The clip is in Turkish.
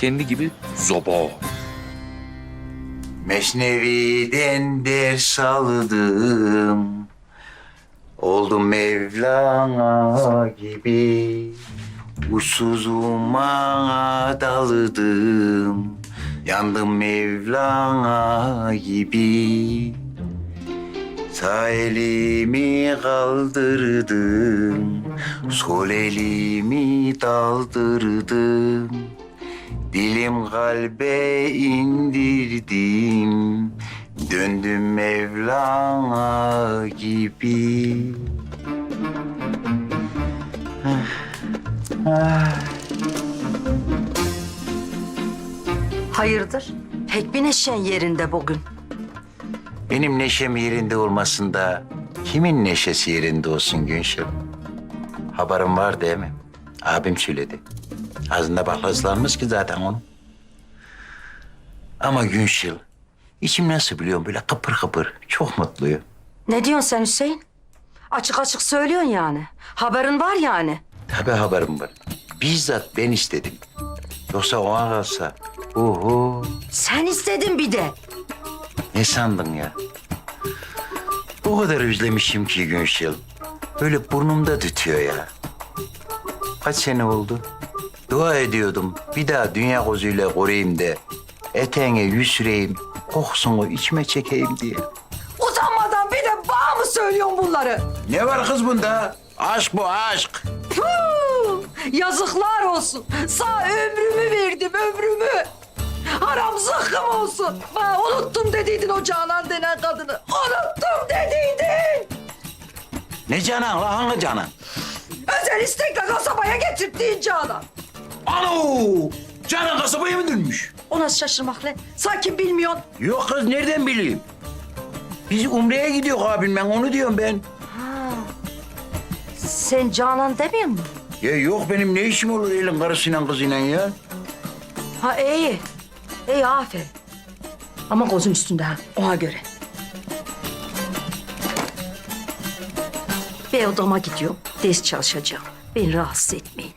kendi gibi zobo. Mesnevi'den ders aldım. Oldum Mevlana gibi. Uçsuzuma daldım. Yandım Mevlana gibi. Sağ elimi kaldırdım. Sol elimi daldırdım. Dilim kalbe indirdim Döndüm Mevlana gibi Hayırdır? Pek bir neşen yerinde bugün. Benim neşem yerinde olmasında kimin neşesi yerinde olsun Günşil? Haberim var değil mi? Abim söyledi. Ağzında bakla ıslanmış ki zaten onun. Ama Günşil, içim nasıl biliyorum böyle kıpır kıpır. Çok mutluyum. Ne diyorsun sen Hüseyin? Açık açık söylüyorsun yani. Haberin var yani. Tabii haberim var. Bizzat ben istedim. Yoksa o an kalsa. Oho. Sen istedin bir de. Ne sandın ya? O kadar özlemişim ki Günşil. Böyle burnumda tütüyor ya. Kaç sene oldu? Dua ediyordum. Bir daha dünya gözüyle koruyayım de. Eteğine yüz süreyim. Kokusunu içime çekeyim diye. Utanmadan bir de bana mı söylüyorsun bunları? Ne var kız bunda? Aşk bu aşk. Puh! Yazıklar olsun. Sağ ömrümü verdim ömrümü. Haram zıkkım olsun. Ha, unuttum dediydin o Canan denen kadını. Unuttum dediydin. Ne canan la hangi canan? Özel istekle kasabaya getirttiğin Canan. Alo! Canan kasabaya mı dönmüş? O nasıl şaşırmak lan? Sanki bilmiyorsun. Yok kız nereden bileyim? Biz Umre'ye gidiyor abim ben onu diyorum ben. Sen Canan demiyor musun? Ya yok benim ne işim olur elin karısıyla kızıyla ya? Ha iyi. İyi aferin. Ama gözüm üstünde ha ona göre. Bir odama gidiyorum. Ders çalışacağım. Beni rahatsız etmeyin.